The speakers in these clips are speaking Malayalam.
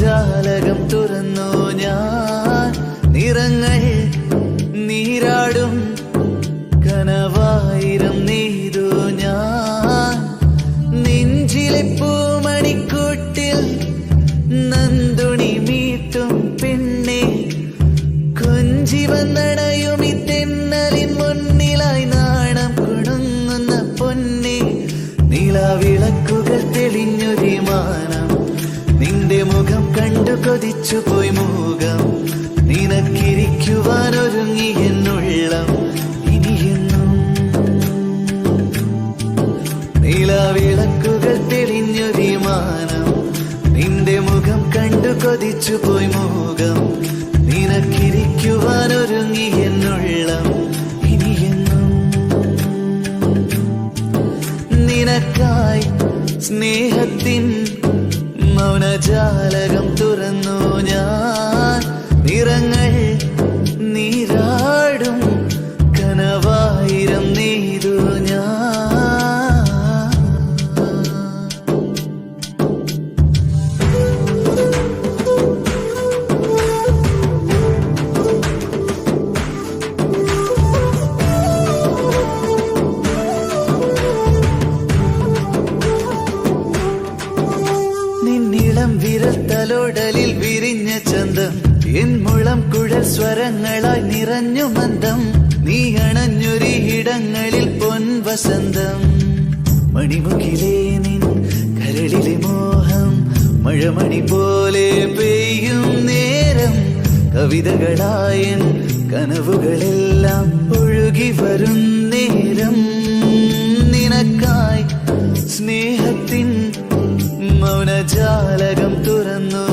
ജാലകം തുറന്നു ഞാൻ. നിറങ്ങൾ നീരാടും കനവായിരം നീതു ഞാൻ. നെഞ്ചിലെ പൂമണിക്കൂട്ടിൽ നന്ദുണി മീട്ടും പിന്നെ കൊഞ്ചി വന്നടയും ഈ തെന്നലിൻ മുന്നിലായി നാണം കുടുങ്ങുന്ന പൊന്നെ. നിലവിളക്കുകൾ തെളിഞ്ഞൊരു മാനം നിന്റെ മുഖം കണ്ടു കൊതിച്ചു പോയി മുഖം നിനക്കിരിക്കുവാൻ ഒരുങ്ങി എന്നുള്ളം ഇനിയെന്നും. നീലവിളക്കുകൾ തെളിഞ്ഞു നിന്റെ മുഖം കണ്ടു കൊതിച്ചു പോയി മുഖം നിനക്കിരിക്കുവാൻ ഒരുങ്ങി എന്നുള്ളം ഇനിയെന്നും. നിനക്കായി സ്നേഹത്തിൻ മൗനജാലകം തുറന്നു ഞാൻ നിറങ്ങൾ നിന്നിളം വിരൽ തലോടലിൽ വിരിഞ്ഞ ചന്തം. എൻ മുളം കുഴൽ സ്വരങ്ങളായി നിറഞ്ഞു മന്ദം. നീ അണഞ്ഞൊരിടങ്ങളിൽ പൊൻ വസന്തം. മണിമുഖിലേ നിൻ കരളിലെ മോഹം. മഴമണി പോലെ പെയ്യും നേരം. കവിതകളായൻ കനവുകളെല്ലാം ഒഴുകി വരും നേരം. നിനക്കായി സ്നേഹത്തിൻ മൗനജാലകം തുറന്നു.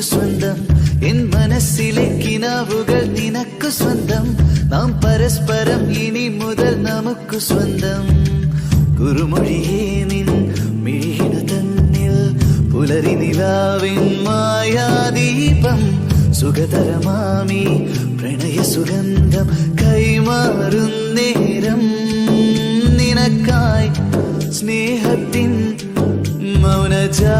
സ്വന്തം. എൻ മനസ്സിലെ കിനാവുകൾ നിനക്ക് സ്വന്തം. നാം പരസ്പരം ഇനി മുതൽ നമുക്ക് സ്വന്തം. കുറുമൊഴിയേ നിൻ മിഴിനു തന്നിൽ പുലരി നിലാവിൻ മായാദീപം. സുഖതരമാമി പ്രണയ സുഗന്ധം കൈമാറുന്നേരം നിനക്കായി സ്നേഹത്തിൻ മൗനജാലകം